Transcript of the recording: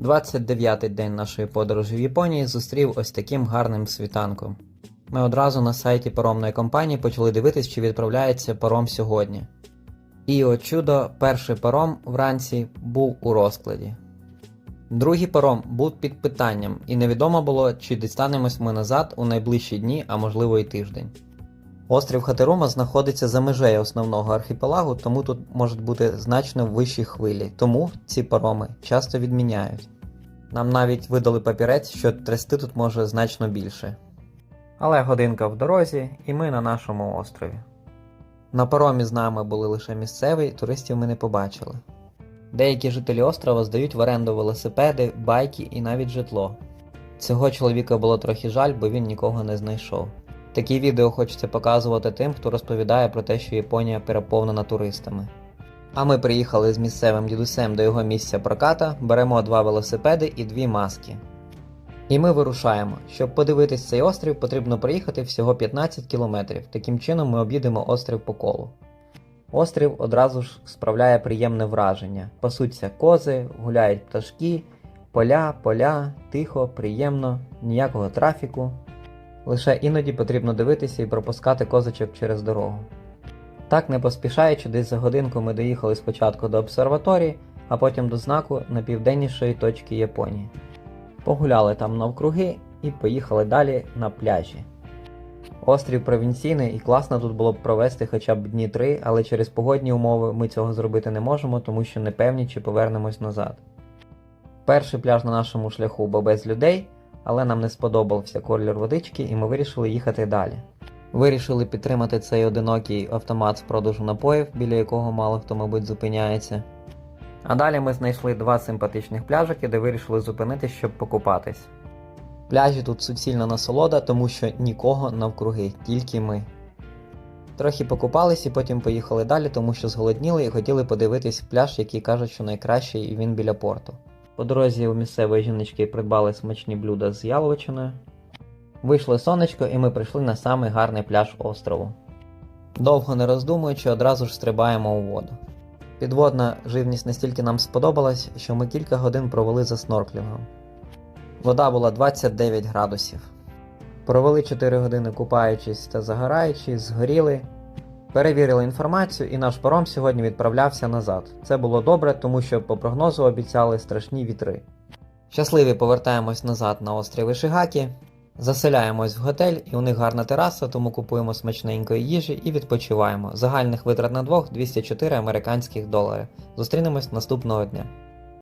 29-й день нашої подорожі в Японії зустрів ось таким гарним світанком. Ми одразу на сайті паромної компанії почали дивитись, чи відправляється паром сьогодні. І о чудо, перший паром вранці був у розкладі. Другий паром був під питанням, і невідомо було, чи дістанемось ми назад у найближчі дні, а можливо й тиждень. Острів Хатерума знаходиться за межею основного архіпелагу, тому тут можуть бути значно вищі хвилі, тому ці пароми часто відміняють. Нам навіть видали папірець, що трясти тут може значно більше. Але годинка в дорозі, і ми на нашому острові. На паромі з нами були лише місцеві, туристів ми не побачили. Деякі жителі острова здають в оренду велосипеди, байки і навіть житло. Цього чоловіка було трохи жаль, бо він нікого не знайшов. Такі відео хочеться показувати тим, хто розповідає про те, що Японія переповнена туристами. А ми приїхали з місцевим дідусем до його місця проката, беремо два велосипеди і дві маски. І ми вирушаємо. Щоб подивитись цей острів, потрібно проїхати всього 15 кілометрів. Таким чином ми об'їдемо острів по колу. Острів одразу ж справляє приємне враження. Пасуться кози, гуляють пташки, поля, поля, тихо, приємно, ніякого трафіку. Лише іноді потрібно дивитися і пропускати козочок через дорогу. Так, не поспішаючи, десь за годинку ми доїхали спочатку до обсерваторії, а потім до знаку найпівденнішої точки Японії. Погуляли там навкруги і поїхали далі на пляжі. Острів провінційний і класно тут було б провести хоча б дні три, але через погодні умови ми цього зробити не можемо, тому що не певні, чи повернемось назад. Перший пляж на нашому шляху був без людей, але нам не сподобався колір водички, і ми вирішили їхати далі. Вирішили підтримати цей одинокий автомат з продажу напоїв, біля якого мало хто, мабуть, зупиняється. А далі ми знайшли два симпатичних пляжики, де вирішили зупинитись, щоб покупатись. Пляжі тут суцільна насолода, тому що нікого навкруги, тільки ми. Трохи покупались і потім поїхали далі, тому що зголодніли і хотіли подивитись пляж, який кажуть, що найкращий, і він біля порту. По дорозі у місцевої жіночки придбали смачні блюда з яловичиною. Вийшло сонечко, і ми прийшли на самий гарний пляж острову. Довго не роздумуючи, одразу ж стрибаємо у воду. Підводна живність настільки нам сподобалась, що ми кілька годин провели за снорклінгом. Вода була 29 градусів. Провели 4 години купаючись та загораючись, згоріли. Перевірили інформацію, і наш паром сьогодні відправлявся назад. Це було добре, тому що по прогнозу обіцяли страшні вітри. Щасливі повертаємось назад на острів Ішигакі, заселяємось в готель, і у них гарна тераса, тому купуємо смачненької їжі і відпочиваємо. Загальних витрат на двох 204 американських долари. Зустрінемось наступного дня.